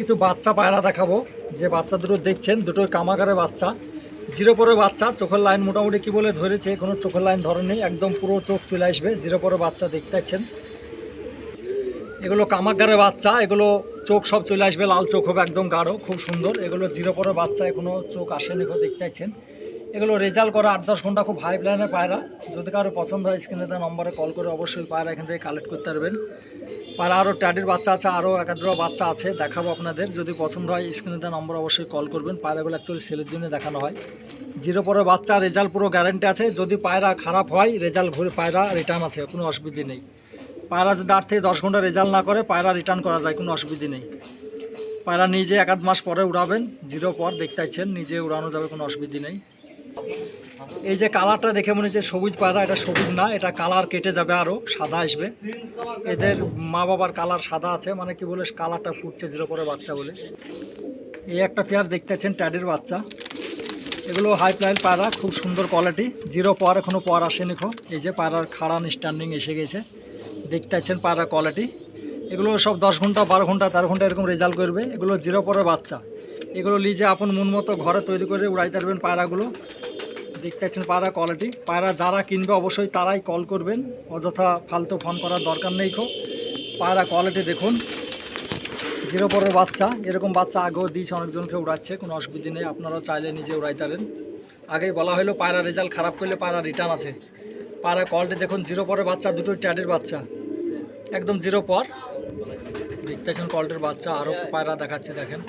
কিছু বাচ্চা পায়রা দেখাবো। যে বাচ্চা দুটো দেখছেন, দুটোই কামাগারে বাচ্চা। জিরো পরে বাচ্চা, চোখের লাইন মোটামুটি কি বলে ধরেছে, কোনো চোখের লাইন ধরেনি একদম পুরো চোখ চলে আসবে। জিরো পরে বাচ্চা দেখতে পাচ্ছেন। এগুলো কামাগারে বাচ্চা, এগুলো চোখ সব চলে আসবে, লাল চোখ হবে একদম গাঢ়, খুব সুন্দর। এগুলো জিরো পরে বাচ্চা, এখনও চোখ আসেনি কেউ দেখতে পাচ্ছেন। এগুলো রেজাল্ট করা আট দশ ঘণ্টা খুব হাই প্ল্যানের পায়রা। যদি কারও পছন্দ হয় স্ক্রিনে দেওয়া নম্বরে কল করে অবশ্যই পায়রা এখান থেকে কালেক্ট করতে পারবেন। পায়রা আরও ট্যাডির বাচ্চা আছে আরও একাধ বাচ্চা আছে, দেখাবো আপনাদের। যদি পছন্দ হয় স্ক্রিনে দেওয়া নম্বর অবশ্যই কল করবেন। পায়রাগুলো অ্যাকচুয়ালি সেলের জন্য দেখানো হয়। জিরো পরে বাচ্চা, রেজাল্ট পুরো গ্যারেন্টি আছে। যদি পায়রা খারাপ হয়, রেজাল্ট ঘুরে পায়রা রিটার্ন আছে, কোনো অসুবিধে নেই। পায়রা যদি আট থেকে দশ ঘণ্টা রেজাল্ট না করে, পায়রা রিটার্ন করা যায়, কোনো অসুবিধে নেই। পায়রা নিজে এক আধ মাস পরে উড়াবেন, জিরো পর দেখতে পাচ্ছেন নিজে উড়ানো যাবে, কোনো অসুবিধে নেই। এই যে কালারটা দেখে মনে হচ্ছে সবুজ পায়রা এটা সবুজ না, এটা কালার কেটে যাবে আরও সাদা আসবে। এদের মা বাবার কালার সাদা আছে মানে কি বলে, কালারটা ফুটছে জিরো পরে বাচ্চা বলে। এই একটা পেয়ার দেখতে পাচ্ছেন, ট্যাডির বাচ্চা। এগুলো হাই প্লাইল পায়রা, খুব সুন্দর কোয়ালিটি জিরো পর এখনও পর আসেনি খো এই যে পায়রার খাড়ান স্ট্যান্ডিং এসে গেছে। দেখতে পাচ্ছেন পায়রা কোয়ালিটি এগুলো সব দশ ঘণ্টা, বারো ঘণ্টা, তেরো ঘণ্টা এরকম রেজাল্ট করবে। এগুলো জিরো পরের বাচ্চা। এগুলো লিজে আপন মন মতো ঘরে তৈরি করে উড়াইতে পারবেন পায়রাগুলো। দেখতে পাচ্ছেন পায়রা কোয়ালিটি পায়রা যারা কিনবে অবশ্যই তারাই কল করবেন। অযথা ফালতু ফোন করার দরকার নেই খো পায়রা কোয়ালিটি দেখুন। জিরো পরের বাচ্চা। এরকম বাচ্চা আগেও দিয়েছে, অনেকজনকে উড়াচ্ছে। কোনো অসুবিধা নেই, আপনারাও চাইলে নিজে উড়াইতে পারেন। আগেই বলা হলো পায়রা রেজাল্ট খারাপ করলে পায়রা রিটার্ন আছে। পায়রা কোয়ালিটি দেখুন, জিরো পরের বাচ্চা দুটোই ট্যাডের বাচ্চা। একদম জিরো পর। দেখতে পাচ্ছেন কোয়ালিটির বাচ্চা আরও পায়রা দেখাচ্ছে, দেখেন।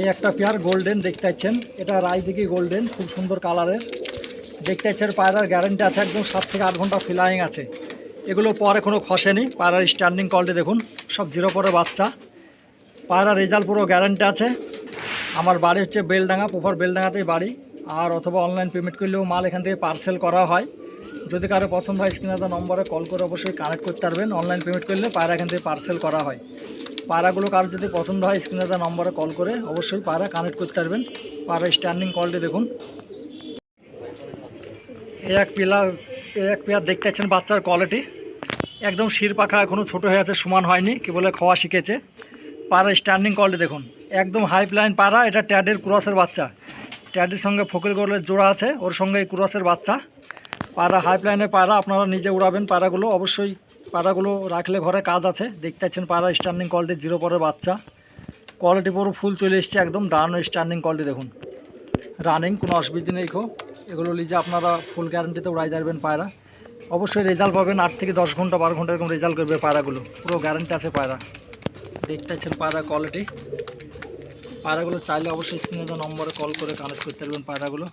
এই একটা পেয়ার গোল্ডেন দেখতে পাচ্ছেন। এটা রায়দিঘি গোল্ডেন, খুব সুন্দর কালারের। দেখতে পাচ্ছেন, পায়রার গ্যারেন্টি আছে, একদম সাত থেকে আট ঘণ্টা ফ্লাইং আছে। এগুলো পর এখনও খসেনি পায়রার স্ট্যান্ডিং কোয়ালিটি দেখুন, সব জিরো পরে বাচ্চা। পায়রার রেজাল্ট পুরো গ্যারেন্টি আছে। আমার বাড়ি হচ্ছে বেলডাঙ্গা, প্রপার বেলডাঙ্গাতেই বাড়ি। আর অথবা অনলাইন পেমেন্ট করলেও মাল এখান থেকে পার্সেল করা হয়। যদি কারও পছন্দ হয় স্ক্রিনে নম্বরে কল করে অবশ্যই কানেক্ট করতে পারবেন। অনলাইন পেমেন্ট করলে পায়রা এখান থেকে পার্সেল করা হয়। পায়রাগুলো কারোর যদি পছন্দ হয়, স্ক্রিনে দেওয়া নম্বরে কল করে অবশ্যই পায়রা কানেক্ট করতে পারবেন। পায়রা স্ট্যান্ডিং কলটি দেখুন। এক এই এক পেয়ার দেখতে পাচ্ছেন বাচ্চার কোয়ালিটি একদম শির পাখা এখনও ছোটো হয়ে আছে, সমান হয়নি, কি বলে খাওয়া শিখেছে। পাড়া স্ট্যান্ডিং কলটি দেখুন। একদম হাই প্লাইন পাড়া, এটা ট্যাডের ক্রসের বাচ্চা। ট্যাডের সঙ্গে ফকির গোলের জোড়া আছে, ওর সঙ্গে এই ক্রসের বাচ্চা। পাড়া হাই প্লাইনের পাড়া, আপনারা নিজে উড়াবেন পাড়াগুলো। অবশ্যই পাড়াগুলো রাখলে ঘরে কাজ আছে। দেখতে পাচ্ছেন পাড়া স্ট্যান্ডিং কোয়ালিটি জিরো পরের বাচ্চা। কোয়ালিটি পুরো ফুল চলে এসছে, একদম দাঁড়ানো স্ট্যান্ডিং কোয়ালিটি দেখুন। রানিং কোনো অসুবিধা নেই খো এগুলো লিজে আপনারা ফুল গ্যারান্টিতে উড়াই দেবেন পায়রা। অবশ্যই রেজাল্ট পাবেন আট থেকে দশ ঘণ্টা, বারো ঘণ্টা এরকম রেজাল্ট করবে পায়রাগুলো। পুরো গ্যারান্টি আছে পায়রা। দেখতে পাচ্ছেন পায়রা কোয়ালিটি পায়রাগুলো চাইলে অবশ্যই স্ক্রিনে নম্বরে কল করে কানেক্ট করতে পারবেন পায়রাগুলো।